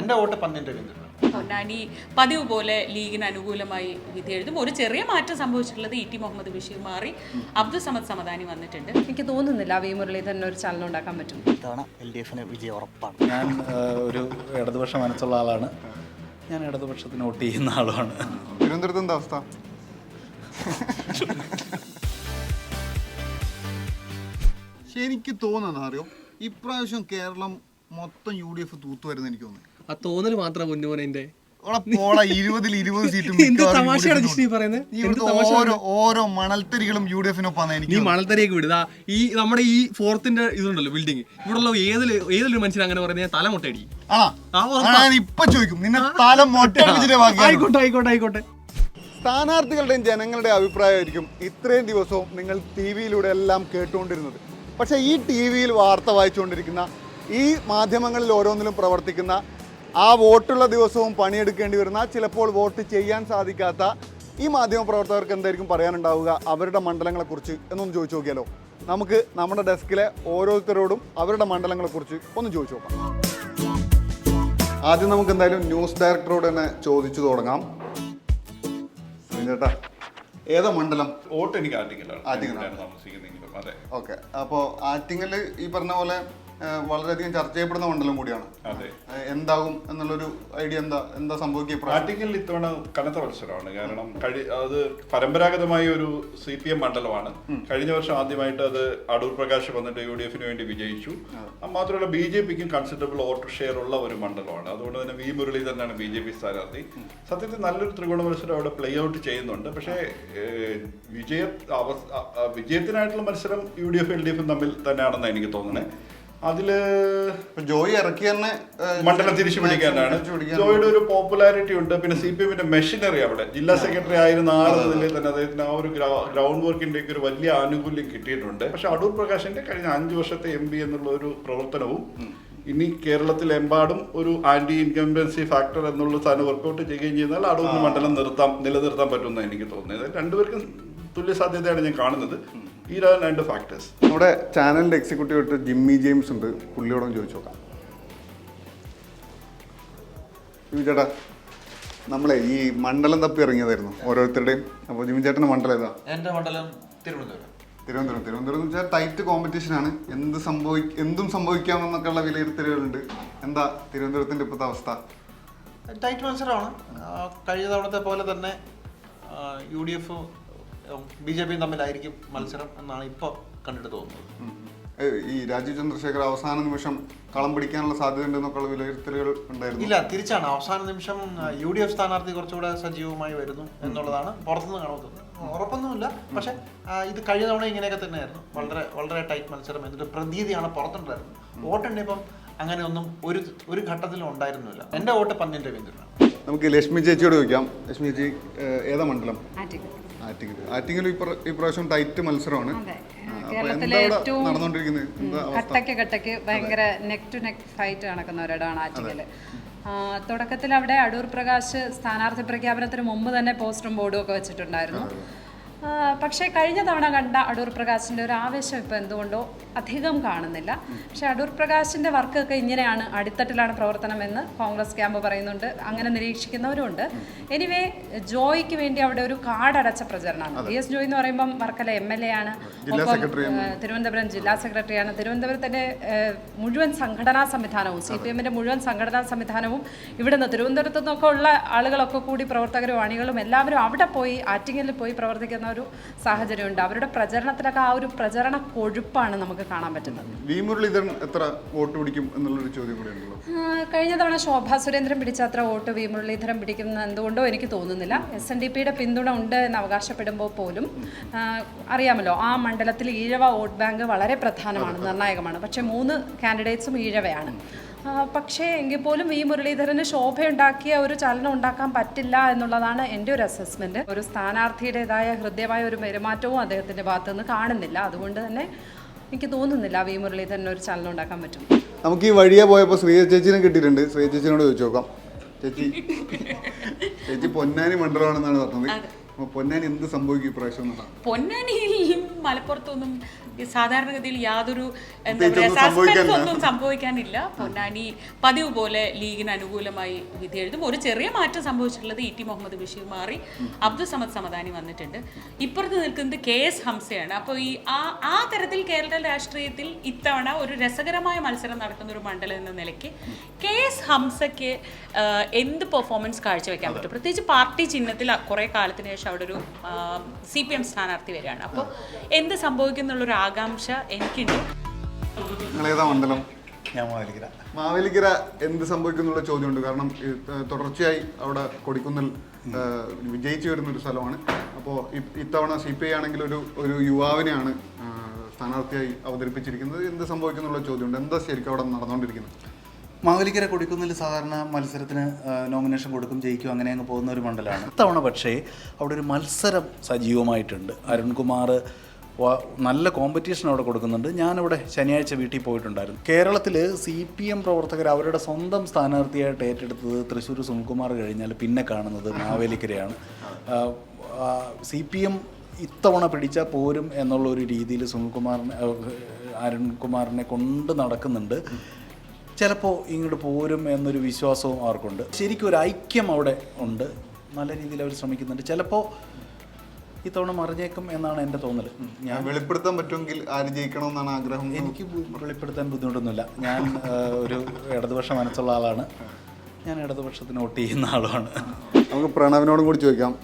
എന്റെ വോട്ട് പന്നിൻ രവീന്ദ്രനാണ് പൊന്നാനി പതിവ് പോലെ ലീഗിന് അനുകൂലമായി വിധി എഴുതും. ഒരു ചെറിയ മാറ്റം സംഭവിച്ചിട്ടുള്ളത് ഇ ടി മുഹമ്മദ് ബഷീർ മാറി അബ്ദുൾ സമദ് സമദാനി വന്നിട്ടുണ്ട്. എനിക്ക് തോന്നുന്നില്ല വി തന്നെ ഒരു ചലനം ഉണ്ടാക്കാൻ പറ്റും. ഇത്തവണ എൽ ഡി എഫിന് വിജയം ഉറപ്പാണ്. ഞാൻ ഒരു ഇടതുപക്ഷ മനസ്സുള്ള ആളാണ്. ഞാൻ ഇടതുപക്ഷത്തിന് വോട്ട് ചെയ്യുന്ന ആളാണ് തിരുവനന്തപുരത്ത് എന്താ അവസ്ഥ? എനിക്ക് തോന്നുന്നത് അറിയോ? ഇപ്രാവശ്യം കേരളം മൊത്തം യു ഡി എഫ് തൂത്തു വരുന്ന എനിക്ക് തോന്നുന്നു. ആ തോന്നൽ മാത്രം പൊന്നുമോനെ ഇരുപതിൽ ഇരുപത് സീറ്റും? ഈ ഓരോ മണൽത്തരികളും യു ഡി നീ തോന്നുന്നത്. മണൽത്തരയൊക്കെ വിടുക ഈ നമ്മുടെ ഈ ഫോർത്തിന്റെ ഇതുണ്ടല്ലോ ബിൽഡിംഗ് ഇവിടെയുള്ള ഏതൊരു ഏതൊരു മനുഷ്യൻ അങ്ങനെ പറയുന്നത്? തല മുട്ടയടി. ഇപ്പൊ ചോദിക്കും. നിന്നെ തല ബാക്കിയാകും. ആയിക്കോട്ടെ ആയിക്കോട്ടെ ആയിക്കോട്ടെ. സ്ഥാനാർത്ഥികളുടെയും ജനങ്ങളുടെ അഭിപ്രായമായിരിക്കും ഇത്രയും ദിവസവും നിങ്ങൾ ടി വിയിലൂടെ എല്ലാം കേട്ടുകൊണ്ടിരുന്നത്. പക്ഷെ ഈ ടി വിയിൽ വാർത്ത വായിച്ചുകൊണ്ടിരിക്കുന്ന ഈ മാധ്യമങ്ങളിൽ ഓരോന്നിലും പ്രവർത്തിക്കുന്ന ആ വോട്ടുള്ള ദിവസവും പണിയെടുക്കേണ്ടി വരുന്ന ചിലപ്പോൾ വോട്ട് ചെയ്യാൻ സാധിക്കാത്ത ഈ മാധ്യമ പ്രവർത്തകർക്ക് എന്തായിരിക്കും പറയാനുണ്ടാവുക? അവരുടെ മണ്ഡലങ്ങളെക്കുറിച്ച് എന്നൊന്ന് ചോദിച്ചു നോക്കിയാലോ? നമുക്ക് നമ്മുടെ ഡെസ്കിലെ ഓരോരുത്തരോടും അവരുടെ മണ്ഡലങ്ങളെക്കുറിച്ച് ഒന്ന് ചോദിച്ചു നോക്കാം. ആദ്യം നമുക്ക് എന്തായാലും ന്യൂസ് ഡയറക്ടറോട് തന്നെ ചോദിച്ചു തുടങ്ങാം. ചേട്ടാ ഏതാ മണ്ഡലം? വോട്ട് എനിക്ക് ആറ്റിങ്ങലാണ് ആറ്റിങ്ങലാണ്. ഞാൻ താമസിക്കുന്നെങ്കിലും. അതെ. ഓക്കെ. അപ്പോൾ ആറ്റിങ്ങൽ ഈ പറഞ്ഞ പോലെ വളരെയധികം ചർച്ച ചെയ്യപ്പെടുന്ന മണ്ഡലം കൂടിയാണ്. എന്താകും എന്നുള്ളൊരു ഐഡിയ എന്താ എന്താ സംഭവിക്കുക? ആറ്റിങ്ങൽ ഇത്തവണ കനത്ത മത്സരമാണ്. കാരണം കഴി അത് പരമ്പരാഗതമായ ഒരു സി പി എം മണ്ഡലമാണ്. കഴിഞ്ഞ വർഷം ആദ്യമായിട്ട് അത് അടൂർ പ്രകാശ് വന്നിട്ട് യു ഡി എഫിന് വേണ്ടി വിജയിച്ചു. അത് മാത്രമല്ല ബി ജെ പിക്കും കൺസിഡറബിൾ വോട്ട് ഷെയർ ഉള്ള ഒരു മണ്ഡലമാണ്. അതുകൊണ്ട് തന്നെ വി മുരളി തന്നെയാണ് ബി ജെ പി സ്ഥാനാർത്ഥി. സത്യത്തിൽ നല്ലൊരു ത്രികോണ മത്സരം അവിടെ പ്ലേ ഔട്ട് ചെയ്യുന്നുണ്ട്. പക്ഷേ വിജയ വിജയത്തിനായിട്ടുള്ള മത്സരം U D F L D എഫും തമ്മിൽ തന്നെയാണെന്നാണ് എനിക്ക് തോന്നുന്നത് അതിൽ ജോയി ഇറക്കി തന്നെ മണ്ഡലം തിരിച്ചു പിടിക്കാനാണ്. ജോയിയുടെ ഒരു പോപ്പുലാരിറ്റി ഉണ്ട്. പിന്നെ സി പി എമ്മിന്റെ മെഷീനറി അവിടെ. ജില്ലാ സെക്രട്ടറി ആയിരുന്ന ആളുകളിൽ തന്നെ അദ്ദേഹത്തിന് ആ ഒരു ഗ്രൗണ്ട് വർക്കിന്റെ ഒരു വലിയ ആനുകൂല്യം കിട്ടിയിട്ടുണ്ട്. പക്ഷെ അടൂർ പ്രകാശിന്റെ കഴിഞ്ഞ അഞ്ചു വർഷത്തെ എം പി എന്നുള്ള ഒരു പ്രവർത്തനവും ഇനി കേരളത്തിലെമ്പാടും ഒരു ആന്റി ഇൻകംബൻസി ഫാക്ടർ എന്നുള്ള സാധനം വർക്കൗട്ട് ചെയ്യുകയും ചെയ്താൽ അടൂർ മണ്ഡലം നിർത്താം നിലനിർത്താൻ പറ്റുമെന്ന് എനിക്ക് തോന്നുന്നത്. രണ്ടുപേർക്കും തുല്യ സാധ്യതയാണ് ഞാൻ കാണുന്നത്. ഈ രണ്ട് ഫാക്ടേഴ്സ് നമ്മുടെ ചാനലിന്റെ എക്സിക്യൂട്ടീവ് ആയിട്ട് ജിമ്മി ജെയിംസ് ഉണ്ട്. പുള്ളിയോടൊന്ന് ചോദിച്ചു നോക്കാം. ചേട്ടാ നമ്മളെ ഈ മണ്ഡലം തപ്പി ഇറങ്ങിയതായിരുന്നു ഓരോരുത്തരുടെയും. അപ്പോൾ ജിമ്മി ചേട്ടന്റെ മണ്ഡലം ഏതാ? എന്റെ മണ്ഡലം തിരുവനന്തപുരം. തിരുവനന്തപുരം. തിരുവനന്തപുരം എന്ന് വെച്ചാൽ ടൈറ്റ് കോമ്പറ്റീഷൻ ആണ്. എന്ത് സംഭവി എന്തും സംഭവിക്കാമെന്നൊക്കെയുള്ള വിലയിരുത്തലുകളുണ്ട്. എന്താ തിരുവനന്തപുരത്തിന്റെ ഇപ്പോഴത്തെ അവസ്ഥ? ടൈറ്റ് മത്സരമാണ്. കഴിഞ്ഞ തവണത്തെ പോലെ തന്നെ യു ഡി എഫും ബി ജെ പിയും തമ്മിലായിരിക്കും മത്സരം എന്നാണ് ഇപ്പോൾ കണ്ടിട്ട് തോന്നുന്നത്. ഈ രാജീവ് ചന്ദ്രശേഖർ അവസാന നിമിഷം കളം പിടിക്കാനുള്ള സാധ്യത ഉണ്ടെന്നൊക്കെയുള്ള വിലയിരുത്തലുകൾ ഉണ്ടായിരുന്നു. ഇല്ല തിരിച്ചാണ്. അവസാന നിമിഷം യു ഡി എഫ് സ്ഥാനാർത്ഥി കുറച്ചുകൂടെ സജീവമായി വരുന്നു എന്നുള്ളതാണ് പുറത്തുനിന്ന് കാണുന്നത്. ഉറപ്പൊന്നുമില്ല പക്ഷെ ഇത് കഴിഞ്ഞ തവണ ഇങ്ങനെയൊക്കെ തന്നെയായിരുന്നു. വളരെ വളരെ ടൈറ്റ് മത്സരം എന്നിട്ട് പ്രതീതിയാണ് പുറത്തുണ്ടായിരുന്നത്. വോട്ടെണ്ണിപ്പം അങ്ങനെ ഒന്നും ഒരു ഒരു ഘട്ടത്തിലും ഉണ്ടായിരുന്നില്ല. എന്റെ വോട്ട് പന്നിൻ രവീന്ദ്രനാണ് നമുക്ക് ലക്ഷ്മി ചേച്ചിയോട് ചോദിക്കാം. ലക്ഷ്മി ചേച്ചി ഏതാ മണ്ഡലം? ആറ്റിങ്ങൽ. ആറ്റിങ്ങൽ ആറ്റിങ്ങൽ ഇപ്ര- ഇപ്രാവശ്യം ടൈറ്റ് മത്സരമാണ്. കേരളത്തിലെ ഏറ്റവും കട്ടയ്ക്ക് കട്ടയ്ക്ക് ഭയങ്കര നെക്ക് ടു നെക്ക് ഫൈറ്റ് നടക്കുന്ന ഒരിടമാണ് ആറ്റിങ്ങൽ തുടക്കത്തിൽ അവിടെ അടൂർ പ്രകാശ് സ്ഥാനാർത്ഥി പ്രഖ്യാപനത്തിന് മുമ്പ് തന്നെ പോസ്റ്ററും ബോർഡും ഒക്കെ വെച്ചിട്ടുണ്ടായിരുന്നു. പക്ഷേ കഴിഞ്ഞ തവണ കണ്ട അടൂർ പ്രകാശിന്റെ ഒരു ആവേശം ഇപ്പോൾ എന്തുകൊണ്ടോ അധികം കാണുന്നില്ല. പക്ഷേ അടൂർ പ്രകാശിന്റെ വർക്കൊക്കെ ഇങ്ങനെയാണ് അടിത്തട്ടിലാണ് പ്രവർത്തനമെന്ന് കോൺഗ്രസ് ക്യാമ്പ് പറയുന്നുണ്ട്. അങ്ങനെ നിരീക്ഷിക്കുന്നവരുണ്ട് എനിവേ ജോയിക്ക് വേണ്ടി അവിടെ ഒരു കാടടച്ച പ്രചരണമാണ്. വി എസ് ജോയ് എന്ന് പറയുമ്പം വർക്കല എം എൽ എ ആണ്. ഒപ്പം തിരുവനന്തപുരം ജില്ലാ സെക്രട്ടറിയാണ്. തിരുവനന്തപുരത്തിന്റെ മുഴുവൻ സംഘടനാ സംവിധാനവും സി പി എമ്മിന്റെ മുഴുവൻ സംഘടനാ സംവിധാനവും ഇവിടെ നിന്ന് തിരുവനന്തപുരത്തു നിന്നൊക്കെ ഉള്ള ആളുകളൊക്കെ കൂടി പ്രവർത്തകരും അണികളും എല്ലാവരും അവിടെ പോയി ആറ്റിങ്ങലിൽ പോയി പ്രവർത്തിക്കുന്ന ഒരു സാഹചര്യമുണ്ട്. അവരുടെ പ്രചരണത്തിലൊക്കെ ആ ഒരു പ്രചരണ കൊഴുപ്പാണ് നമുക്ക് കാണാൻ പറ്റുന്നത്. വി മുരളീധരൻ എത്ര വോട്ട് പിടിക്കും എന്നുള്ളൊരു ചോദ്യം കൂടെ ഉണ്ടല്ലോ. കഴിഞ്ഞ തവണ ശോഭാ സുരേന്ദ്രൻ പിടിച്ച അത്ര വോട്ട് വി മുരളീധരൻ പിടിക്കുന്ന എന്തുകൊണ്ടോ എനിക്ക് തോന്നുന്നില്ല. എസ് എൻ ഡി പിയുടെ പിന്തുണ ഉണ്ട് എന്ന് അവകാശപ്പെടുമ്പോൾ പോലും അറിയാമല്ലോ ആ മണ്ഡലത്തിൽ ഈഴവ വോട്ട് ബാങ്ക് വളരെ പ്രധാനമാണ് നിർണായകമാണ്. പക്ഷേ മൂന്ന് കാൻഡിഡേറ്റ്സും ഈഴവയാണ്. പക്ഷേ എങ്കിൽ പോലും വി മുരളീധരന് ശോഭയുണ്ടാക്കിയ ഒരു ചലനം ഉണ്ടാക്കാൻ പറ്റില്ല എന്നുള്ളതാണ് എന്റെ ഒരു അസസ്മെന്റ് ഒരു സ്ഥാനാർത്ഥിയുടേതായ ഹൃദ്യമായ ഒരു പെരുമാറ്റവും അദ്ദേഹത്തിന്റെ ഭാഗത്തു നിന്ന് കാണുന്നില്ല. അതുകൊണ്ട് തന്നെ എനിക്ക് തോന്നുന്നില്ല വി മുരളീധരന് ഒരു ചലനം ഉണ്ടാക്കാൻ പറ്റും. നമുക്ക് ഈ വഴിയെ പോയപ്പോൾ ശ്രീ ചേച്ചിനെ കിട്ടിയിട്ടുണ്ട്. ശ്രീ ചേച്ചിനോട് ചോദിച്ചു നോക്കാം ചേച്ചി ചേച്ചി പൊന്നാനി മണ്ഡലമാണെന്നാണ് പറഞ്ഞത്. അപ്പോൾ പൊന്നാനി എന്ത് സംഭവിക്കും ഇപ്രാവശ്യം പൊന്നാനി പൊന്നാനിയിൽ മലപ്പുറത്തൊന്നും സാധാരണഗതിയിൽ യാതൊരു എന്താ പറയുക സസ്പെൻസ്. ഒന്നും സംഭവിക്കാനില്ല. പൊന്നാനി പതിവ് പോലെ ലീഗിന് അനുകൂലമായി വിധി എഴുതും. ഒരു ചെറിയ മാറ്റം സംഭവിച്ചിട്ടുള്ളത് ഇ ടി മുഹമ്മദ് ബഷീർ മാറി അബ്ദുൾ സമദ് സമദാനി വന്നിട്ടുണ്ട്. ഇപ്പുറത്ത് നിൽക്കുന്നത് കെ എസ് ഹംസയാണ്. അപ്പോൾ ഈ ആ ആ തരത്തിൽ കേരള രാഷ്ട്രീയത്തിൽ ഇത്തവണ ഒരു രസകരമായ മത്സരം നടക്കുന്ന ഒരു മണ്ഡലം എന്ന നിലയ്ക്ക് കെ എസ് ഹംസയ്ക്ക് എന്ത് പെർഫോമൻസ് കാഴ്ചവെക്കാൻ പറ്റും? പ്രത്യേകിച്ച് പാർട്ടി ചിഹ്നത്തിൽ കുറേ കാലത്തിന് ശേഷം അവിടെ ഒരു സി പി എം സ്ഥാനാർത്ഥി വരികയാണ്. അപ്പോൾ എന്ത് സംഭവിക്കും എന്നുള്ളൊരു ആകാംക്ഷ എനിക്കുണ്ട്. നിങ്ങളേതാ മണ്ഡലം? ഞാൻ മാവേലിക്കര. മാവേലിക്കര എന്ത് സംഭവിക്കുന്നുള്ള ചോദ്യമുണ്ട്. കാരണം തുടർച്ചയായി അവിടെ കൊടിക്കുന്നിൽ വിജയിച്ചു വരുന്ന ഒരു സ്ഥലമാണ് അപ്പോൾ ഇത്തവണ സി പി ഐ ആണെങ്കിൽ ഒരു ഒരു യുവാവിനെയാണ് സ്ഥാനാർത്ഥിയായി അവതരിപ്പിച്ചിരിക്കുന്നത്. എന്ത് സംഭവിക്കുന്നുള്ള ചോദ്യമുണ്ട്. എന്താ ശരിക്കും അവിടെ നടന്നുകൊണ്ടിരിക്കുന്നത്? മാവേലിക്കര കൊടുക്കുന്നിൽ സാധാരണ മത്സരത്തിന് നോമിനേഷൻ കൊടുക്കും ജയിക്കും അങ്ങനെ അങ്ങ് പോകുന്ന ഒരു മണ്ഡലമാണ്. ഇത്തവണ പക്ഷേ അവിടെ ഒരു മത്സരം സജീവമായിട്ടുണ്ട്. അരുൺകുമാർ നല്ല കോമ്പറ്റീഷൻ അവിടെ കൊടുക്കുന്നുണ്ട്. ഞാനിവിടെ ശനിയാഴ്ച വീട്ടിൽ പോയിട്ടുണ്ടായിരുന്നു. കേരളത്തിൽ സി പി എം പ്രവർത്തകർ അവരുടെ സ്വന്തം സ്ഥാനാർത്ഥിയായിട്ട് ഏറ്റെടുത്തത് തൃശ്ശൂർ സുനിൽകുമാർ കഴിഞ്ഞാൽ പിന്നെ കാണുന്നത് മാവേലിക്കരയാണ്. സി പി എം ഇത്തവണ പിടിച്ചാൽ പോരും എന്നുള്ള ഒരു രീതിയിൽ സുനിൽകുമാറിനെ അരുൺകുമാറിനെ കൊണ്ട് നടക്കുന്നുണ്ട്. ചിലപ്പോൾ ഇങ്ങോട്ട് പോരും എന്നൊരു വിശ്വാസവും അവർക്കുണ്ട്. ശരിക്കും ഒരു ഐക്യം അവിടെ ഉണ്ട്. നല്ല രീതിയിൽ അവർ ശ്രമിക്കുന്നുണ്ട്. ചിലപ്പോൾ ഇത്തവണ മറിഞ്ഞേക്കും എന്നാണ് എന്റെ തോന്നൽ ഞാൻ വെളിപ്പെടുത്താൻ പറ്റുമെങ്കിൽ ആര് ജയിക്കണമെന്നാണ് ആഗ്രഹം? എനിക്ക് വെളിപ്പെടുത്താൻ ബുദ്ധിമുട്ടൊന്നുമില്ല. ഞാൻ ഒരു ഇടതുപക്ഷ മനസ്സുള്ള ആളാണ്. ഞാൻ ഇടതുപക്ഷത്തിന് വോട്ട് ചെയ്യുന്ന ആളാണ്. നമുക്ക് പ്രണവിനോടും കൂടി ചോദിക്കാം.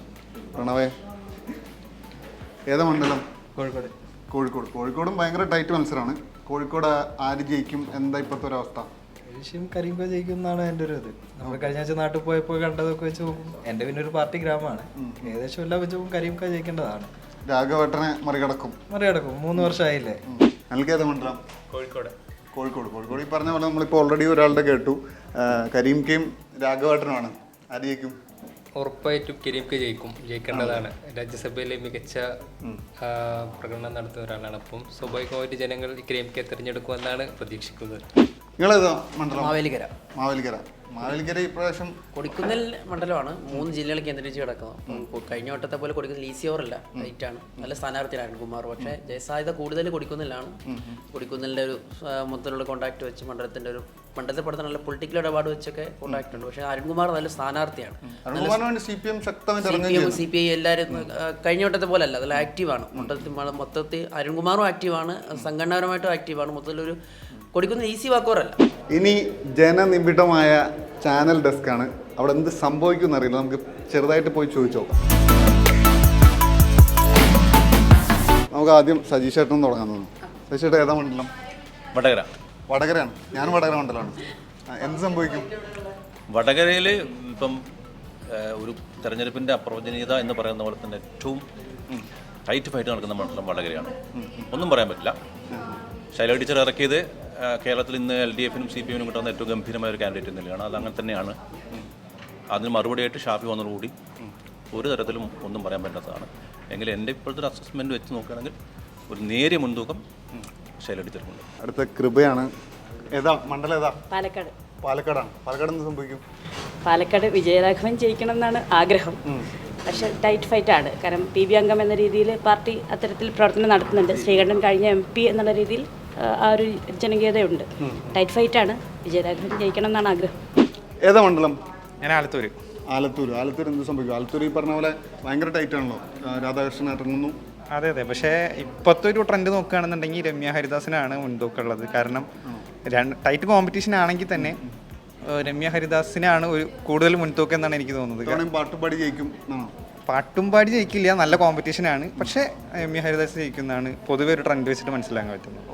പ്രണവേ ഏതാ മണ്ഡലം? കോഴിക്കോട്. കോഴിക്കോട്. കോഴിക്കോടും ഭയങ്കര ടൈറ്റ് മത്സരമാണ്. കോഴിക്കോട് ആര് ജയിക്കും? എന്താ ഇപ്പോഴത്തെ ഒരു ഏഷ്യം കരിമ്പ ജയിക്കും എന്നാണ് എന്റെ ഒരു ഇത്. നമ്മൾ കഴിഞ്ഞ ആഴ്ച നാട്ടിൽ പോയപ്പോൾ കണ്ടതൊക്കെ വെച്ച് നോക്കും എന്റെ പിന്നെ ഒരു പാർട്ടി ഗ്രാമമാണ്. ഏകദേശം എല്ലാം വെച്ച് നോക്കും കരിമ്പ ജയിക്കേണ്ടതാണ്. രാഘവേട്ടനെ മറികടക്കും. മറികടക്കും. മൂന്ന് വർഷമായില്ലേ? നൽകിയത് മണ്ഡലം കോഴിക്കോട്. കോഴിക്കോട് കോഴിക്കോട്. ഈ പറഞ്ഞ പോലെ നമ്മളിപ്പോൾ ഓൾറെഡി ഒരാളുടെ കേട്ടു. കരീം കെയും രാഘവേട്ടനുമാണ്. ആര് ജയിക്കും? ഉറപ്പായിട്ടും കരീംക്ക് ജയിക്കും. ജയിക്കേണ്ടതാണ്. രാജ്യസഭയിലെ മികച്ച പ്രകടനം നടത്തുന്ന ഒരാളാണ്. അപ്പം സ്വാഭാവികമായിട്ട് ജനങ്ങൾ കരീം കെ തിരഞ്ഞെടുക്കുമെന്നാണ് പ്രതീക്ഷിക്കുന്നത്. നിങ്ങളേതാ മണ്ഡലം? മാവേലിക്കര. മാവേലിക്കര. മാവേലിക്കര ഇപ്രാവശ്യം കൊടിക്കുന്നിൽ മണ്ഡലമാണ്. മൂന്ന് ജില്ലകൾ കേന്ദ്രീകരിച്ച് കിടക്കുന്നത് കഴിഞ്ഞ വട്ടത്തെ പോലെ കൊടിക്കുന്നിൽ ഈസി ഓവറല്ല ആണ്. നല്ല സ്ഥാനാർത്ഥിയാണ് കുമാർ. പക്ഷേ ജയസാധ്യത കൂടുതൽ കൊടിക്കുന്നിലാണ്. കൊടിക്കുന്നിലിന്റെ ഒരു മൊത്തത്തിലുള്ള കോൺടാക്ട് വെച്ച് മണ്ഡലത്തിന്റെ ഒരു മണ്ഡലത്തെ പഠിത്തം നല്ല പൊളിറ്റിക്കൽ ഇടപാട് വെച്ചൊക്കെ കോൺടാക്ട് ഉണ്ട്. പക്ഷേ അരുൺകുമാർ നല്ല സ്ഥാനാർത്ഥിയാണ്. സി പി ഐ എല്ലാവരും കഴിഞ്ഞ വട്ടത്തെ പോലെ അല്ല. അതിൽ ആക്റ്റീവാണ് മൊത്തത്തിൽ മൊത്തത്തിൽ അരുൺകുമാറും ആക്റ്റീവാണ് സംഘടനാപരമായിട്ടും ആക്റ്റീവാണ് മൊത്തത്തിലൊരു കൊടുക്കുന്ന ഈസി വാക്കോറല്ല ഇനി ജനനിബിഡമായ ചാനൽ ഡെസ്ക് ആണ്. അവിടെ എന്ത് സംഭവിക്കും അറിയില്ല. നമുക്ക് ചെറുതായിട്ട് പോയി ചോദിച്ചു നോക്കാം. നമുക്ക് ആദ്യം സജീഷ് ചേട്ടൻ തുടങ്ങാൻ തോന്നുന്നു. സജീഷ് ഏട്ടൻ ഏതാ മണ്ഡലം? വടകര. വടകരയാണ്. ഞാൻ വടകര മണ്ഡലമാണ്. ആ, എന്ത് സംഭവിക്കും? വടകരയിൽ ഇപ്പം ഏഹ്, ഒരു തെരഞ്ഞെടുപ്പിന്റെ അപ്രവചനീയത എന്ന് പറയുന്ന പോലെ തന്നെ ഏറ്റവും ടൈറ്റ് ഫൈറ്റ് നടക്കുന്ന മണ്ഡലം വടകരയാണ്. ഒന്നും പറയാൻ പറ്റില്ല. ശൈല ടീച്ചർ ഇറക്കിയത് കേരളത്തിൽ ഇന്ന് എൽ ഡി എഫിനും സി പി എമ്മിനും കിട്ടുന്ന ഏറ്റവും ഗംഭീരമായ ഒരു കാൻഡിഡേറ്റ് തന്നെയാണ് അത് അങ്ങനെ തന്നെയാണ്. അതിന് മറുപടിയായിട്ട് ഷാഫി വന്നതോടുകൂടി ഒരു തരത്തിലും ഒന്നും പറയാൻ പറ്റാത്തതാണ്. എങ്കിലും എന്റെ ഇപ്പോഴത്തെ ഒരു അസസ്മെന്റ് വെച്ച് നോക്കുകയാണെങ്കിൽ ഒരു നേരിയ മുൻതൂക്കം ശൈല ടീച്ചർക്കുണ്ട്. അടുത്ത കൃപയാണ്. ഏതാ? മണ്ഡലം ഏതാ? പാലക്കാട്. പാലക്കാടാണ്. പാലക്കാട് എന്ത് സംഭവിക്കും? പാലക്കാട് വിജയരാഘവൻ ജയിക്കണം എന്നാണ് ആഗ്രഹം. പക്ഷെ ടൈറ്റ് ഫൈറ്റ് ആണ്. കാരണം പി ബി അംഗം എന്ന രീതിയിൽ പാർട്ടി അത്തരത്തിൽ പ്രവർത്തനം നടത്തുന്നുണ്ട്. ശ്രീകണ്ഠൻ കഴിഞ്ഞ എം പി എന്നുള്ള രീതിയിൽ ആ, ഒരു ജനകീയതയുണ്ട്. ടൈറ്റ് ഫൈറ്റ് ആണ്. വിജയരാഘവൻ ജയിക്കണം എന്നാണ് ആഗ്രഹം. ഏതാ മണ്ഡലം? ഞാൻ ആലത്തൂർ ആലത്തൂർ ആലത്തൂർ എന്ത് സംഭവിക്കും? ആലത്തൂർ ഈ പറഞ്ഞ പോലെ ഭയങ്കര ടൈറ്റ് ആണല്ലോ. രാധാകൃഷ്ണൻ ഇറങ്ങുന്നു അതെ അതെ. പക്ഷേ ഇപ്പോഴത്തെ ഒരു ട്രെൻഡ് നോക്കുകയാണെന്നുണ്ടെങ്കിൽ രമ്യ ഹരിദാസിനാണ് മുൻതൂക്കമുള്ളത് കാരണം രണ്ട് ടൈറ്റ് കോമ്പറ്റീഷൻ ആണെങ്കിൽ തന്നെ രമ്യ ഹരിദാസിനാണ് ഒരു കൂടുതൽ മുൻതൂക്കം എന്നാണ് എനിക്ക് തോന്നുന്നത്. പാട്ടുപാടി ജയിക്കും പാട്ടും പാടി ജയിക്കില്ല. നല്ല കോമ്പറ്റീഷനാണ് പക്ഷേ രമ്യ ഹരിദാസ് ജയിക്കുന്നതാണ് പൊതുവെ ഒരു ട്രെൻഡ് വെച്ചിട്ട് മനസ്സിലാക്കാൻ പറ്റുന്നത്.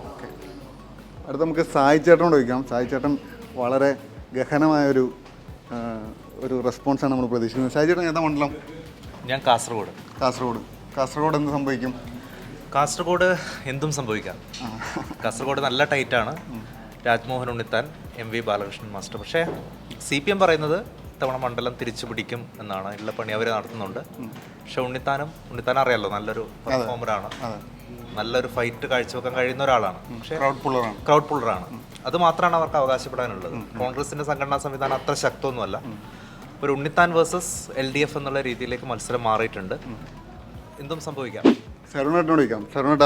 അടുത്ത നമുക്ക് സായി ചേട്ടനോട് ചോദിക്കാം. സായി ചേട്ടൻ വളരെ ഗഹനമായൊരു ഒരു റെസ്പോൺസാണ് നമ്മൾ പ്രതീക്ഷിക്കുന്നത്. സായി ചേട്ടൻ ഏതാ മണ്ഡലം? ഞാൻ കാസർഗോഡ്. കാസർഗോഡ്. കാസർഗോഡ് എന്ത് സംഭവിക്കും? കാസർഗോഡ് എന്തും സംഭവിക്കാം. കാസർഗോഡ് നല്ല ടൈറ്റാണ് Rajmohan Unnithan M V Balakrishnan master. പക്ഷേ സി പി എം പറയുന്നത് ഇത്തവണ മണ്ഡലം തിരിച്ചു പിടിക്കും എന്നാണ്. ഉള്ള പണി അവർ നടത്തുന്നുണ്ട്. പക്ഷെ ഉണ്ണിത്താനും ഉണ്ണിത്താൻ അറിയാലോ നല്ലൊരു പെർഫോമറാണ് നല്ലൊരു ഫൈറ്റ് കാഴ്ചവെക്കാൻ കഴിയുന്ന ഒരാളാണ്. പക്ഷേ ക്രൗഡ് പുള്ളറാണ് ക്രൗഡ് പുള്ളറാണ് അത് മാത്രമാണ് അവർക്ക് അവകാശപ്പെടാനുള്ളത്. കോൺഗ്രസിന്റെ സംഘടനാ സംവിധാനം അത്ര ശക്തമൊന്നുമല്ല. ഒരു Unnithan versus L D F എന്നുള്ള രീതിയിലേക്ക് മത്സരം മാറിയിട്ടുണ്ട്. എന്തും സംഭവിക്കാം. ശരണേട്ടനോട് ചോദിക്കാം. ശരണേട്ട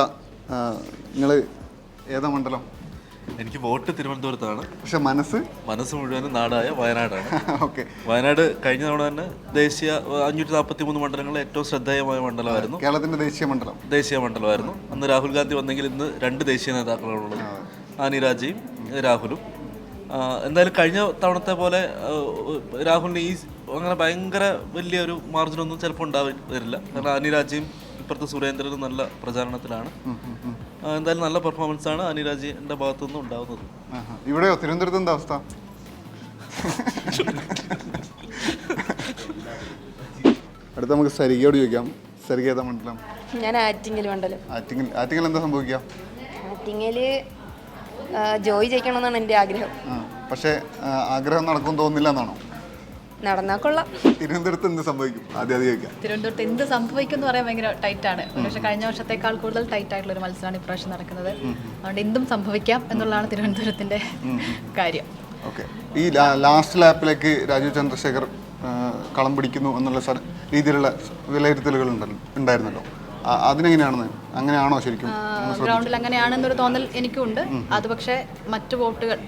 നിങ്ങൾ ഏതാ മണ്ഡലം? എനിക്ക് വോട്ട് തിരുവനന്തപുരത്താണ്. പക്ഷെ മനസ്സ്? മനസ്സ് മുഴുവനും നാടായ വയനാടാണ്. ഓക്കെ. വയനാട് കഴിഞ്ഞ തവണ തന്നെ ദേശീയ അഞ്ഞൂറ്റി നാൽപ്പത്തി മൂന്ന് മണ്ഡലങ്ങളിൽ ഏറ്റവും ശ്രദ്ധേയമായ മണ്ഡലമായിരുന്നു. കേരളത്തിന്റെ ദേശീയ മണ്ഡലം. ദേശീയ മണ്ഡലമായിരുന്നു. അന്ന് രാഹുൽ ഗാന്ധി വന്നെങ്കിൽ ഇന്ന് രണ്ട് ദേശീയ നേതാക്കളാണുള്ളത്. ആനി രാജയും രാഹുലും. എന്തായാലും കഴിഞ്ഞ തവണത്തെ പോലെ രാഹുലിന് ഈ അങ്ങനെ ഭയങ്കര വലിയൊരു മാർജിനൊന്നും ചിലപ്പോൾ ഉണ്ടാവില്ല കാരണം ആനി രാജയും ഇപ്പുറത്തെ സുരേന്ദ്രൻ നല്ല പ്രചാരണത്തിലാണ്. എന്തായാലും നല്ല പെർഫോമൻസ് ആണ് അനിരാജിന്റെ ഭാഗത്തുനിന്ന് ഭാഗത്തു നിന്നും ഉണ്ടാവുന്നത് ഇവിടെ ഇവിടെയോ തിരുവനന്തപുരത്ത് എന്താ അവസ്ഥ? അടുത്ത നമുക്ക് സരികയോട് ചോദിക്കാം. സരിക ഏതാ മണ്ഡലം? ഞാൻ ആറ്റിങ്ങൽ മണ്ഡലം. ആറ്റിങ്ങൽ. ആറ്റിങ്ങൽ എന്താ സംഭവിക്കുക? ആറ്റിങ്ങൽ ജോയി ജയിക്കണമെന്നാണ് എന്റെ ആഗ്രഹം. പക്ഷേ ആഗ്രഹം നടക്കും തോന്നുന്നില്ല എന്നാണോ? നടന്നാൽ കൊള്ളാം. തിരുവനന്തപുരത്ത് എന്ത് സംഭവിക്കും? ആദ്യം ആദ്യം ചോദിക്കാം. തിരുവനന്തപുരത്ത് എന്ത് സംഭവിക്കും എന്ന് പറയാൻ ഭയങ്കര ടൈറ്റാണ് പക്ഷെ കഴിഞ്ഞ വർഷത്തേക്കാൾ കൂടുതൽ ടൈറ്റ് ആയിട്ടുള്ള ഒരു മത്സരമാണ് ഇപ്രാവശ്യം നടക്കുന്നത്. അതുകൊണ്ട് എന്തും സംഭവിക്കാം എന്നുള്ളതാണ് തിരുവനന്തപുരത്തിന്റെ കാര്യം. ഓക്കെ. ഈ ലാസ്റ്റ് ലാപ്പിലേക്ക് രാജീവ് ചന്ദ്രശേഖർ കളം പിടിക്കുന്നു എന്നുള്ള രീതിയിലുള്ള വിലയിരുത്തലുകൾ ഉണ്ടായിരുന്നല്ലോ. അതിനെങ്ങനെയാണെന്ന്? അങ്ങനെയാണോ ശരിക്കും? ഗ്രൗണ്ടിൽ അങ്ങനെയാണെന്നൊരു തോന്നൽ എനിക്കുണ്ട്. അത് പക്ഷേ മറ്റു വോട്ടുകൾ.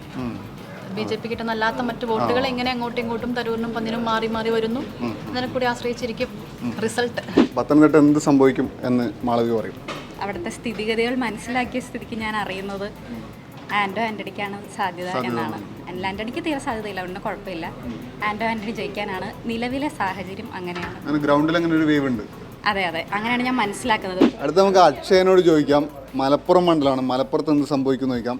ബി ജെ പി കിട്ടുന്നല്ലാത്ത മറ്റു വോട്ടുകൾ എങ്ങനെ അങ്ങോട്ടും ഇങ്ങോട്ടും തരൂരിനും പന്നിനും മാറി മാറി വരുന്നു. അതിനെ കൂടി ആശ്രയിച്ചിരിക്കും റിസൾട്ട്. പത്തനംതിട്ട എന്ത് സംഭവിക്കും എന്ന് മാളവി പറയും. അവിടുത്തെ സ്ഥിതിഗതികൾ മനസ്സിലാക്കിയ സ്ഥിതിക്ക് ഞാൻ അറിയുന്നത് ആൻഡോ ആന്റണിക്കാണ് സാധ്യത എന്നാണ്. ആന്റണിക്ക് തീരെ സാധ്യതയില്ല അതുകൊണ്ട് കുഴപ്പമില്ല. ആൻഡോ ആന്റണി ജയിക്കാനാണ് നിലവിലെ സാഹചര്യം അങ്ങനെയാണ്. ഗ്രൗണ്ടിൽ അങ്ങനെ ഒരു വേവ് ഉണ്ട്. അതെ അതെ. അങ്ങനെയാണ് ഞാൻ മനസ്സിലാക്കുന്നത്. അടുത്ത നമുക്ക് അക്ഷയനോട് ചോദിക്കാം. മലപ്പുറം മണ്ഡലമാണ്. മലപ്പുറത്ത് എന്ത് സംഭവിക്കുന്നു ചോദിക്കാം.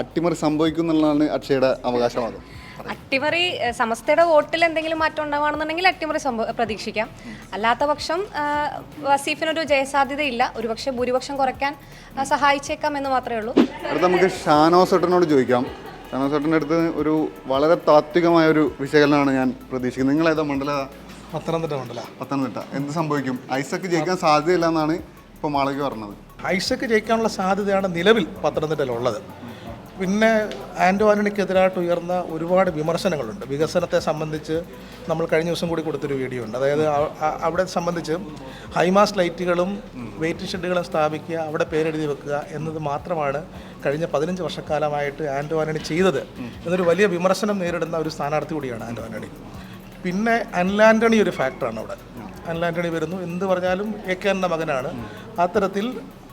അട്ടിമറി സംഭവിക്കും എന്നുള്ളതാണ് അക്ഷയുടെ അവകാശവാദം. അട്ടിമറി സമസ്തയുടെ വോട്ടിൽ എന്തെങ്കിലും മാറ്റം ഉണ്ടാവുകയാണെന്നുണ്ടെങ്കിൽ അട്ടിമറി സംഭവ പ്രതീക്ഷിക്കാം. അല്ലാത്ത പക്ഷം വസീഫിനൊരു ജയസാധ്യതയില്ല. ഒരുപക്ഷെ ഭൂരിപക്ഷം കുറയ്ക്കാൻ സഹായിച്ചേക്കാം എന്ന് മാത്രമേ ഉള്ളൂ. അടുത്ത നമുക്ക് ഷാനോസ് ഏട്ടനോട് ചോദിക്കാം. ഷാനോസ് ഏട്ടന്റെ അടുത്ത് ഒരു വളരെ താത്വികമായ ഒരു വിശകലനമാണ് ഞാൻ പ്രതീക്ഷിക്കുന്നത്. നിങ്ങൾ ഏതാ മണ്ഡല? പത്തനംതിട്ട മണ്ഡല. പത്തനംതിട്ട. എന്ത് സംഭവിക്കും? ഐസക്ക് ജയിക്കാൻ സാധ്യതയില്ല എന്നാണ് ഇപ്പോൾ മാളവിക പറഞ്ഞത്. ഐസക്ക് ജയിക്കാനുള്ള സാധ്യതയാണ് നിലവിൽ പത്തനംതിട്ടയിലുള്ളത്. പിന്നെ ആൻഡോ ഉയർന്ന ഒരുപാട് വിമർശനങ്ങളുണ്ട്. വികസനത്തെ സംബന്ധിച്ച് നമ്മൾ കഴിഞ്ഞ ദിവസം കൂടി കൊടുത്തൊരു വീഡിയോ ഉണ്ട്. അതായത് അവിടെ സംബന്ധിച്ച് ഹൈമാസ് ലൈറ്റുകളും വെയിറ്റ് ഷെഡുകളും സ്ഥാപിക്കുക അവിടെ പേരെഴുതി വെക്കുക എന്നത് മാത്രമാണ് കഴിഞ്ഞ പതിനഞ്ച് വർഷക്കാലമായിട്ട് ആൻഡോ ചെയ്തത് എന്നൊരു വലിയ വിമർശനം നേരിടുന്ന ഒരു സ്ഥാനാർത്ഥി കൂടിയാണ് ആൻഡോ ആന്റണി. പിന്നെ അൻലാന്റണി ഒരു ഫാക്ടറാണ് അവിടെ. അൻലാന്റണി വരുന്നു. എന്ത് പറഞ്ഞാലും എ കെ എന്റെ മകനാണ്. അത്തരത്തിൽ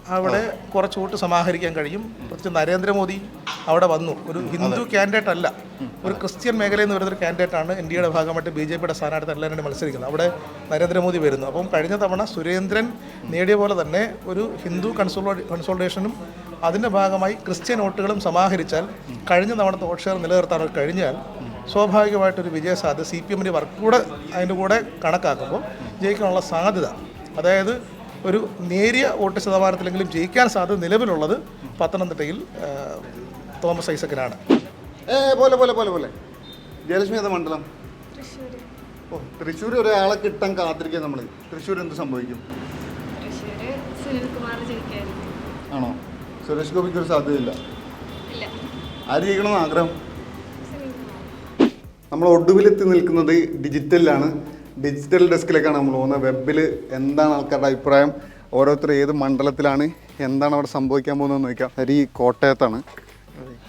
അവിടെ കുറച്ച് വോട്ട് സമാഹരിക്കാൻ കഴിയും. പ്രത്യേകിച്ച് നരേന്ദ്രമോദി അവിടെ വന്നു. ഒരു ഹിന്ദു കാൻഡിഡേറ്റ് അല്ല. ഒരു ക്രിസ്ത്യൻ മേഖലയിൽ നിന്ന് വരുന്നൊരു കാൻഡിഡേറ്റ് ആണ് ഇന്ത്യയുടെ ഭാഗമായിട്ട് ബി ജെ പിയുടെ സ്ഥാനാർത്ഥി എല്ലാവരും മത്സരിക്കുന്നത്. അവിടെ നരേന്ദ്രമോദി വരുന്നു. അപ്പം കഴിഞ്ഞ തവണ സുരേന്ദ്രൻ നേടിയ പോലെ തന്നെ ഒരു ഹിന്ദു കൺസോളോ കൺസോൾട്ടേഷനും അതിന്റെ ഭാഗമായി ക്രിസ്ത്യൻ വോട്ടുകളും സമാഹരിച്ചാൽ കഴിഞ്ഞ തവണ വോട്ട് ഷെയർ നിലനിർത്താൻ കഴിഞ്ഞാൽ സ്വാഭാവികമായിട്ടൊരു വിജയസാധ്യത സി പി എമ്മിന്റെ വർക്ക് കൂടെ അതിന്റെ കൂടെ കണക്കാക്കുമ്പോൾ ജയിക്കാനുള്ള സാധ്യത. അതായത് ഒരു നേരിയ വോട്ട് ശതമാനത്തിലെങ്കിലും ജയിക്കാൻ സാധ്യത നിലവിലുള്ളത് പത്തനംതിട്ടയിൽ തോമസ് ഐസക്കിനാണ്. ഏ പോലെ പോലെ പോലെ പോലെ. ജയലക്ഷ്മി ഏതാ മണ്ഡലം? ഓ തൃശ്ശൂർ ഒരാളെ കിട്ടാൻ കാത്തിരിക്കുക നമ്മൾ തൃശ്ശൂർ എന്ത് സംഭവിക്കും? ആണോ? സുരേഷ് ഗോപിക്ക് ഒരു സാധ്യതയില്ല. ആര് ജയിക്കണമെന്ന് ആഗ്രഹം? നമ്മൾ ഒടുവിലെത്തി നിൽക്കുന്നത് ഡിജിറ്റലിലാണ്. ഡിജിറ്റൽ ഡെസ്കിലേക്കാണ് നമ്മൾ പോകുന്നത്. വെബിൽ എന്താണ് ആൾക്കാരുടെ അഭിപ്രായം ഓരോരുത്തർ ഏത് മണ്ഡലത്തിലാണ് എന്താണ് അവിടെ സംഭവിക്കാൻ പോകുന്നതെന്ന് നോക്കാം. ഹരി കോട്ടയത്താണ്.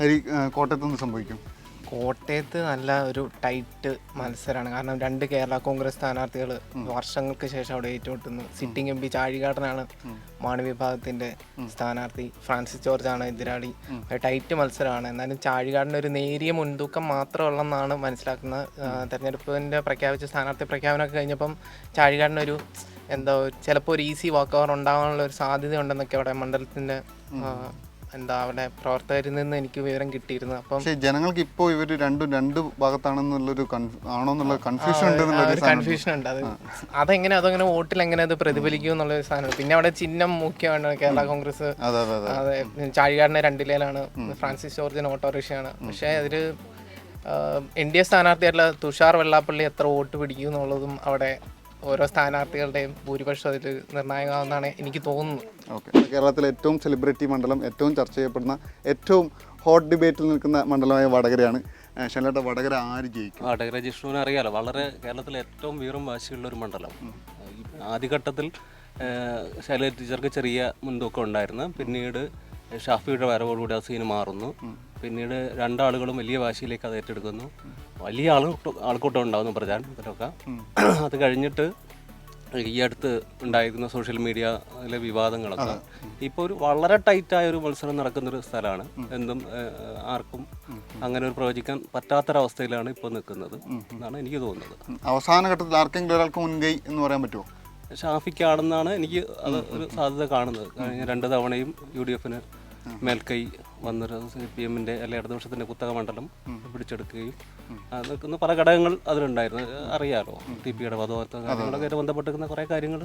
ഹരി കോട്ടയത്ത് എന്ത് സംഭവിക്കും? കോട്ടയത്ത് നല്ല ഒരു ടൈറ്റ് മത്സരമാണ് കാരണം രണ്ട് കേരള കോൺഗ്രസ് സ്ഥാനാർത്ഥികൾ വർഷങ്ങൾക്ക് ശേഷം അവിടെ ഏറ്റുമുട്ടുന്നു. സിറ്റിംഗ് എം പി ചാഴികാടനാണ് മാണി വിഭാഗത്തിന്റെ സ്ഥാനാർത്ഥി. ഫ്രാൻസിസ് ജോർജ് ആണ് എതിരാളി ടൈറ്റ് മത്സരമാണ്. എന്നാലും ചാഴികാടിന് ഒരു നേരിയ മുൻതൂക്കം മാത്രമുള്ളെന്നാണ് മനസ്സിലാക്കുന്നത് ആ, തെരഞ്ഞെടുപ്പിന്റെ പ്രഖ്യാപിച്ച സ്ഥാനാർത്ഥി പ്രഖ്യാപനമൊക്കെ കഴിഞ്ഞപ്പം ചാഴികാടിനൊരു എന്തോ ചിലപ്പോൾ ഒരു ഈസി വാക്ക് ഓവർ ഉണ്ടാകാനുള്ള ഒരു സാധ്യത ഉണ്ടെന്നൊക്കെ അവിടെ മണ്ഡലത്തിന്റെ എന്താ അവിടെ പ്രവർത്തകരിൽ നിന്ന് എനിക്ക് വിവരം കിട്ടിയിരുന്നു. അപ്പം പക്ഷേ ജനങ്ങൾക്ക് ഇപ്പോൾ ഇവർ രണ്ടും രണ്ട് ഭാഗത്താണെന്നുള്ളൊരു ആണോന്നുള്ള കൺഫ്യൂഷൻ ഉണ്ട് സാധനം കൺഫ്യൂഷൻ ഉണ്ട്. അത് അതെങ്ങനെ അതങ്ങനെ വോട്ടിൽ എങ്ങനെ അത് പ്രതിഫലിക്കും എന്നുള്ള ഒരു സാധനമാണ് പിന്നെ അവിടെ ചിഹ്നം മുഖ്യമാണ് കേരള കോൺഗ്രസ്. അതെ ചാഴികാടിനെ രണ്ടിലേലാണ് ഫ്രാൻസിസ് ജോർജിന് ഓട്ടോറിക്ഷയാണ് പക്ഷേ അതിൽ എൻ ഡി എ സ്ഥാനാർത്ഥിയായിട്ടുള്ള തുഷാർ വെള്ളാപ്പള്ളി എത്ര വോട്ട് പിടിക്കും എന്നുള്ളതും അവിടെ ഓരോ സ്ഥാനാർത്ഥികളുടെയും ഭൂരിപക്ഷം അതിൽ നിർണായകമാണെന്നാണ് എനിക്ക് തോന്നുന്നത്. ഓക്കെ. കേരളത്തിലെ ഏറ്റവും സെലിബ്രിറ്റി മണ്ഡലം ഏറ്റവും ചർച്ച ചെയ്യപ്പെടുന്ന ഏറ്റവും ഹോട്ട് ഡിബേറ്റിൽ നിൽക്കുന്ന മണ്ഡലമായ വടകരയാണ്. ശനിലേട്ട വടകര ആര് ജയിക്കും? വടകര ജിഷ്ണുവിനെ അറിയാലോ. വളരെ കേരളത്തിലെ ഏറ്റവും വീറും വാശിയുള്ള ഒരു മണ്ഡലം. ആദ്യഘട്ടത്തിൽ ശൈലജ ടീച്ചർക്ക് ചെറിയ മുൻതൂക്കം ഉണ്ടായിരുന്നു. പിന്നീട് ഷാഫിയുടെ വരവോടുകൂടി ആ സീന് മാറുന്നു. പിന്നീട് രണ്ടാളുകളും വലിയ വാശിയിലേക്ക് അത് ഏറ്റെടുക്കുന്നു. വലിയ ആൾ ആൾക്കൂട്ടം ഉണ്ടാകുന്നു പ്രചാരണത്തിലൊക്കെ അത് കഴിഞ്ഞിട്ട് ഈ അടുത്ത് ഉണ്ടായിരുന്ന സോഷ്യൽ മീഡിയയിലെ വിവാദങ്ങളൊക്കെ. ഇപ്പോൾ ഒരു വളരെ ടൈറ്റായ ഒരു മത്സരം നടക്കുന്ന ഒരു സ്ഥലമാണ് എന്തും ആർക്കും അങ്ങനെ ഒരു പ്രവചിക്കാൻ പറ്റാത്തൊരവസ്ഥയിലാണ് ഇപ്പോൾ നിൽക്കുന്നത് എന്നാണ് എനിക്ക് തോന്നുന്നത്. അവസാന ഘട്ടത്തിൽ ആർക്കെങ്കിലും ഒരാൾക്ക് മുൻകൈ എന്ന് പറയാൻ പറ്റുമോ? ഷാഫിക്കാണെന്നാണ് എനിക്ക് അത് ഒരു സാധ്യത കാണുന്നത്. കഴിഞ്ഞ രണ്ട് തവണയും യു ഡി എഫിന് മേൽക്കൈ വന്നൊരു സി പി എമ്മിന്റെ അല്ലെ ഇടതുപക്ഷത്തിന്റെ കുത്തക മണ്ഡലം പിടിച്ചെടുക്കുകയും അതൊക്കെ നിൽക്കുന്ന പല ഘടകങ്ങൾ അതിലുണ്ടായിരുന്നു. അറിയാലോ ടി പിയുടെ വധവാർത്ത കാര്യങ്ങളൊക്കെ ബന്ധപ്പെട്ടിരിക്കുന്ന കുറേ കാര്യങ്ങൾ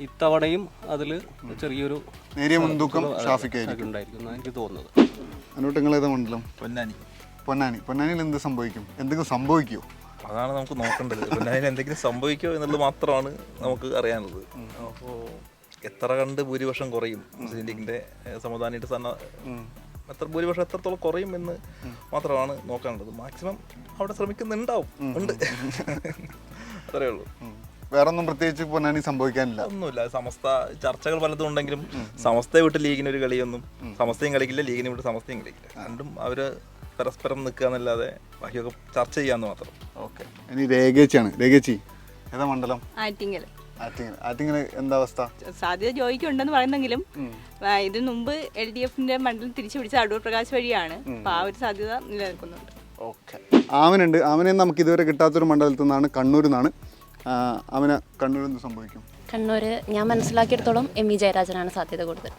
ഇത്തവണയും അതിൽ ചെറിയൊരു നേരിയ മുൻതൂക്കം. ഉണ്ടായിരിക്കും എനിക്ക് തോന്നുന്നത്. അനുട്ട് നിങ്ങൾ ഏതാ മണ്ഡലം? പൊന്നാനി. പൊന്നാനി. പൊന്നാനിയിൽ എന്ത് സംഭവിക്കും? എന്തെങ്കിലും സംഭവിക്കുമോ അതാണ് നമുക്ക് നോക്കേണ്ടത്. പൊന്നാനിയിൽ എന്തെങ്കിലും സംഭവിക്കുമോ എന്നുള്ളത് മാത്രമാണ് നമുക്ക് അറിയാനുള്ളത്. അപ്പോൾ എത്ര കണ്ട് ഭൂരിപക്ഷം കുറയും മുസ്ലിം ലീഗിന്റെ സമുദായ സമാധാനിയുടെ സ്ഥാന എത്ര ഭൂരിപക്ഷം എത്രത്തോളം കുറയും എന്ന് മാത്രമാണ് നോക്കാനുള്ളത്. മാക്സിമം അവിടെ ശ്രമിക്കുന്നുണ്ടാവും. ഉണ്ട്. അത്രേ ഉള്ളൂ. വേറൊന്നും പ്രത്യേകിച്ച് പൊന്നാനി സംഭവിക്കാനില്ല. ഒന്നുമില്ല. സമസ്ത ചർച്ചകൾ പലതും ഉണ്ടെങ്കിലും സമസ്തയെ വിട്ട് ലീഗിന് ഒരു കളിയൊന്നും സമസ്തയും കളിക്കില്ല ലീഗിനെ വിട്ട് സമസ്തയും കളിക്കില്ല. രണ്ടും അവർ പരസ്പരം നിൽക്കുക എന്നല്ലാതെ ബാക്കിയൊക്കെ ചർച്ച ചെയ്യാന്ന് മാത്രം. ഓക്കെ. ഇനി രേഖേച്ചിയാണ്. രേഖേച്ചി ഏതാ മണ്ഡലം? ആറ്റിങ്ങൽ. ആറ്റിങ്ങൽ എന്താ അവസ്ഥ? സാധ്യത ജോയിക്കുണ്ടെന്ന് പറയുന്നെങ്കിലും ഇതിനു മുമ്പ് എൽ ഡി എഫിന്റെ മണ്ഡലം തിരിച്ചു പിടിച്ച അടൂർ പ്രകാശ് വഴിയാണ് അപ്പൊ ആ ഒരു സാധ്യത നിലനിൽക്കുന്നുണ്ട്. ഓക്കെ. ആമനുണ്ട്. ആമനെ നമുക്ക് ഇതുവരെ കിട്ടാത്തൊരു മണ്ഡലത്തിൽ നിന്നാണ് കണ്ണൂരിൽ നിന്നാണ്. ആമന കണ്ണൂരിൽ നിന്ന് സംഭവിക്കും? കണ്ണൂർ ഞാൻ മനസ്സിലാക്കിയെടുത്തോളം എം വി ജയരാജനാണ് സാധ്യത കൂടുതൽ.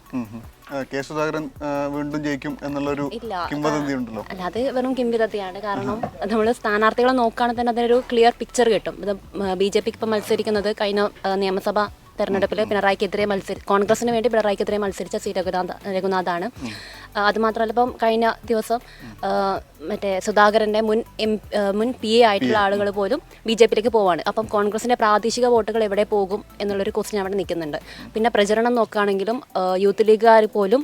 കെ സുധാകരൻ വീണ്ടും ജയിക്കും എന്നുള്ളൊരു കിംവദന്തി ഉണ്ടല്ലോ അല്ല അത് വെറും കിംവിദത്തെയാണ് കാരണം നമ്മൾ സ്ഥാനാർത്ഥികളെ നോക്കുകയാണെങ്കിൽ തന്നെ അതിനൊരു ക്ലിയർ പിക്ചർ കിട്ടും. ഇത് ബി ജെ പിക്ക് ഇപ്പം മത്സരിക്കുന്നത് കഴിഞ്ഞ നിയമസഭ തെരഞ്ഞെടുപ്പിൽ പിണറായിക്കെതിരെ മത്സരി കോൺഗ്രസിന് വേണ്ടി പിണറായിക്കെതിരെ മത്സരിച്ച സി രഘുനാഥ് രഘുനാഥാണ്. അതുമാത്രമല്ല ഇപ്പം കഴിഞ്ഞ ദിവസം മറ്റേ സുധാകരന്റെ മുൻ എം മുൻ പി എ ആയിട്ടുള്ള ആളുകൾ പോലും ബി ജെ പിയിലേക്ക് പോവാണ്. അപ്പം കോൺഗ്രസിന്റെ പ്രാദേശിക വോട്ടുകൾ എവിടെ പോകും എന്നുള്ളൊരു ക്വസ്റ്റ്യൻ അവിടെ നിൽക്കുന്നുണ്ട്. പിന്നെ പ്രചരണം നോക്കുകയാണെങ്കിലും യൂത്ത് ലീഗുകാർ പോലും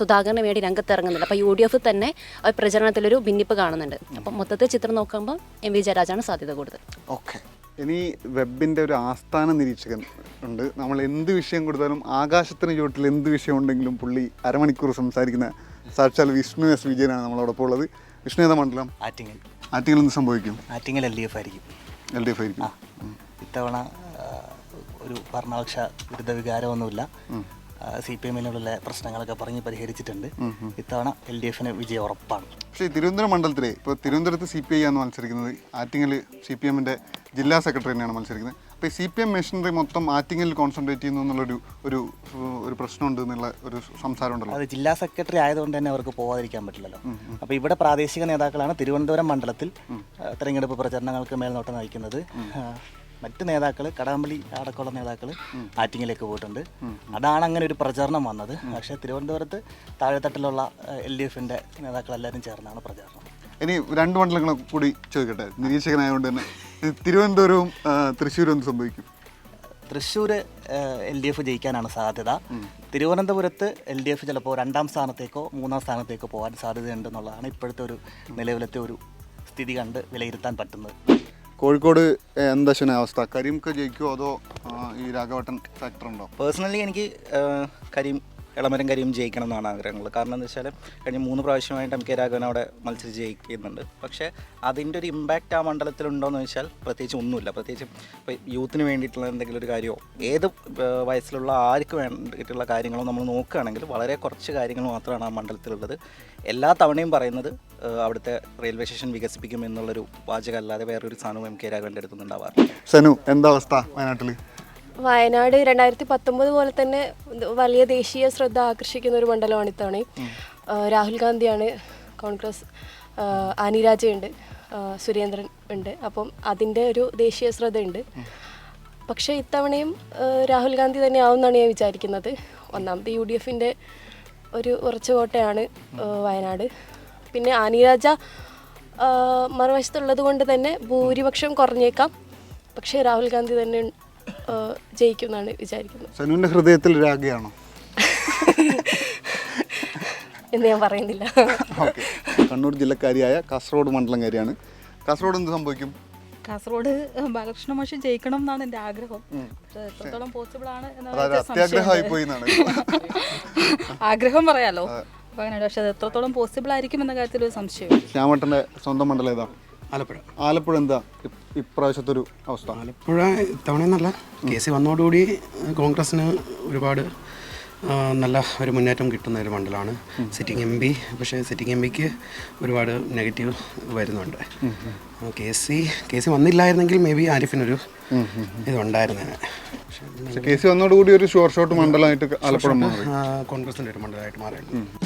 സുധാകരന് വേണ്ടി രംഗത്തിറങ്ങുന്നുണ്ട്. അപ്പോൾ യു ഡി എഫ് തന്നെ പ്രചരണത്തിലൊരു ഭിന്നിപ്പ് കാണുന്നുണ്ട്. അപ്പം മൊത്തത്തിൽ ചിത്രം നോക്കുമ്പോൾ എം വി ജയരാജാണ് സാധ്യത കൂടുതൽ. ഓക്കെ ഇനി വെബിന്റെ ഒരു ആസ്ഥാന നിരീക്ഷകൻ ഉണ്ട്. നമ്മൾ എന്ത് വിഷയം കൊടുത്താലും ആകാശത്തിന് ചുവട്ടിൽ എന്ത് വിഷയം ഉണ്ടെങ്കിലും പുള്ളി അരമണിക്കൂർ സംസാരിക്കുന്ന സാക്ഷാൽ വിഷ്ണു എസ് വിജയനാണ് നമ്മളോടൊപ്പം ഉള്ളത്. വിഷ്ണു ഏതാ മണ്ഡലം? ആറ്റിങ്ങൽ. ആറ്റിങ്ങൽ എന്ത് സംഭവിക്കും. ആറ്റിങ്ങൽ എൽ ഡി എഫ് ആയിരിക്കും. എൽ ഡി എഫ് ആയിരിക്കും. ഇത്തവണ ഒരു ഭരണപക്ഷ വിരുദ്ധ വികാരമൊന്നുമില്ല സി പി എമ്മിനുള്ള പ്രശ്നങ്ങളൊക്കെ പറഞ്ഞ് പരിഹരിച്ചിട്ടുണ്ട്. ഇത്തവണ എൽ ഡി എഫിന് വിജയം ഉറപ്പാണ് പക്ഷേ തിരുവനന്തപുരം മണ്ഡലത്തിലെ ഇപ്പോൾ തിരുവനന്തപുരത്ത് സി പി ഐ ആണ് മത്സരിക്കുന്നത്. ആറ്റിങ്ങൽ സി പി എമ്മിന്റെ ജില്ലാ സെക്രട്ടറി തന്നെയാണ് മത്സരിക്കുന്നത്. അപ്പോൾ ഈ സി പി എം മെഷീനറി മൊത്തം ആറ്റിങ്ങലിൽ കോൺസെൻട്രേറ്റ് ചെയ്യുന്നു എന്നുള്ളൊരു ഒരു ഒരു പ്രശ്നമുണ്ട് എന്നുള്ള ഒരു സംസാരം ഉണ്ടല്ലോ. അത് ജില്ലാ സെക്രട്ടറി ആയതുകൊണ്ട് തന്നെ അവർക്ക് പോകാതിരിക്കാൻ പറ്റില്ലല്ലോ. അപ്പോൾ ഇവിടെ പ്രാദേശിക നേതാക്കളാണ് തിരുവനന്തപുരം മണ്ഡലത്തിൽ തെരഞ്ഞെടുപ്പ് പ്രചരണങ്ങൾക്ക് മേൽനോട്ടം നയിക്കുന്നത് മറ്റ് നേതാക്കൾ കടകംപള്ളി അടക്കമുള്ള നേതാക്കൾ ആറ്റിങ്ങിലേക്ക് പോയിട്ടുണ്ട്. അതാണ് അങ്ങനെ ഒരു പ്രചാരണം വന്നത്. പക്ഷേ തിരുവനന്തപുരത്ത് താഴെത്തട്ടിലുള്ള എൽ ഡി എഫിന്റെ നേതാക്കളെല്ലാവരും ചേർന്നാണ് പ്രചാരണം. ഇനി രണ്ട് മണ്ഡലങ്ങളും കൂടി ചോദിക്കട്ടെ? നിരീക്ഷകനായതുകൊണ്ട് തന്നെ. തിരുവനന്തപുരവും തൃശ്ശൂരും എന്ത് സംഭവിക്കും? തൃശ്ശൂർ എൽ ഡി എഫ് ജയിക്കാനാണ് സാധ്യത. തിരുവനന്തപുരത്ത് എൽ ഡി എഫ് ചിലപ്പോൾ രണ്ടാം സ്ഥാനത്തേക്കോ മൂന്നാം സ്ഥാനത്തേക്കോ പോകാൻ സാധ്യതയുണ്ടെന്നുള്ളതാണ് ഇപ്പോഴത്തെ ഒരു നിലവിലത്തെ ഒരു സ്ഥിതി കണ്ട് വിലയിരുത്താൻ പറ്റുന്നത്. കോഴിക്കോട് എന്താ അവസ്ഥ? കരീംക്ക് ജയിക്കുമോ അതോ ഈ രാഘവട്ടൻ ഫാക്ടർ ഉണ്ടോ? പേഴ്സണലി എനിക്ക് കരീം ഇളമരം കരിയും ജയിക്കണം എന്നാണ് ആഗ്രഹങ്ങൾ. കാരണം എന്താ വെച്ചാൽ കഴിഞ്ഞ മൂന്ന് പ്രാവശ്യമായിട്ട് എം കെ രാഘവൻ അവിടെ മത്സരിച്ച് ജയിക്കുന്നുണ്ട്. പക്ഷേ അതിന്റെ ഒരു ഇമ്പാക്റ്റ് ആ മണ്ഡലത്തിൽ മണ്ഡലത്തിലുണ്ടോയെന്ന് വെച്ചാൽ പ്രത്യേകിച്ച് ഒന്നുമില്ല. പ്രത്യേകിച്ച് ഇപ്പോൾ യൂത്തിന് വേണ്ടിയിട്ടുള്ള എന്തെങ്കിലും ഒരു കാര്യമോ ഏത് വയസ്സിലുള്ള ആർക്ക് വേണ്ടിയിട്ടുള്ള കാര്യങ്ങളോ നമ്മൾ നോക്കുകയാണെങ്കിൽ വളരെ കുറച്ച് കാര്യങ്ങൾ മാത്രമാണ് ആ മണ്ഡലത്തിലുള്ളത്. എല്ലാ തവണയും പറയുന്നത് അവിടുത്തെ റെയിൽവേ സ്റ്റേഷൻ വികസിപ്പിക്കും എന്നുള്ളൊരു വാചകമല്ലാതെ വേറൊരു സാധനവും എം കെ രാഘവന്റെ അടുത്തുനിന്ന് ഉണ്ടാവാറില്ല. സനു എന്താ അവസ്ഥ വയനാട്ടിൽ വയനാട് രണ്ടായിരത്തി പത്തൊമ്പത് പോലെ തന്നെ വലിയ ദേശീയ ശ്രദ്ധ ആകർഷിക്കുന്ന ഒരു മണ്ഡലമാണ് ഇത്തവണ. രാഹുൽ ഗാന്ധിയാണ് കോൺഗ്രസ് അനിരാജയുണ്ട് സുരേന്ദ്രൻ ഉണ്ട്. അപ്പം അതിന്റെ ഒരു ദേശീയ ശ്രദ്ധയുണ്ട്. പക്ഷേ ഇത്തവണയും രാഹുൽ ഗാന്ധി തന്നെ ആവുമെന്നാണ് ഞാൻ വിചാരിക്കുന്നത്. ഒന്നാമത് യു ഡി എഫിന്റെ ഒരു ഉറച്ച കോട്ടയാണ് വയനാട്. പിന്നെ അനിരാജ മറുവശത്തുള്ളത് കൊണ്ട് തന്നെ ഭൂരിപക്ഷം കുറഞ്ഞേക്കാം. പക്ഷേ രാഹുൽ ഗാന്ധി തന്നെ ജയിക്കും എന്നാണ് വിചാരിക്കുന്നത്. സനുവിന്റെ ഹൃദയത്തിൽ രാഗയാണോ എന്ന് ഞാൻ പറയുന്നില്ല. ഓക്കെ. കണ്ണൂർ ജില്ലക്കാരിയായ കാസർഗോഡ് മണ്ഡലംകാരിയാണ്. കാസർഗോഡ് എന്ത് സംഭവിക്കും? കാസർഗോഡ് ബാലകൃഷ്ണ മാഷി ജയിക്കണം എന്നാണ് എന്റെ ആഗ്രഹം. എത്രത്തോളം പോസിബിൾ ആണ് ആഗ്രഹം പറയാലോ. അങ്ങനെ അങ്ങനെയാണ് പക്ഷെ അത് എത്രത്തോളം പോസിബിൾ ആയിരിക്കും എന്ന കാര്യത്തിൽ ഒരു സംശയം സ്വന്തം മണ്ഡലം ഏതാ? ആലപ്പുഴ. ആലപ്പുഴ എന്താ ഇപ്രാവശ്യത്തെ ഒരു അവസ്ഥ? ആലപ്പുഴ ഇത്തവണയെന്നല്ല കെ സി വന്നതോടുകൂടി കോൺഗ്രസിന് ഒരുപാട് നല്ല ഒരു മുന്നേറ്റം കിട്ടുന്ന ഒരു മണ്ഡലമാണ് സിറ്റിംഗ് എം പി. പക്ഷേ സിറ്റിംഗ് എം പിക്ക് ഒരുപാട് നെഗറ്റീവ് വരുന്നുണ്ട്. കെ സി കെ സി വന്നില്ലായിരുന്നെങ്കിൽ മേ ബി ആരിഫിനൊരു ഇതുണ്ടായിരുന്നേനെ പക്ഷേ കെ സി വന്നതോടുകൂടി ഒരു ഷോർട്ട് ഷോട്ട് മണ്ഡലമായിട്ട് ആലപ്പുഴ കോൺഗ്രസിന്റെ ഒരു മണ്ഡലമായിട്ട് മാറിയിട്ടുണ്ട്.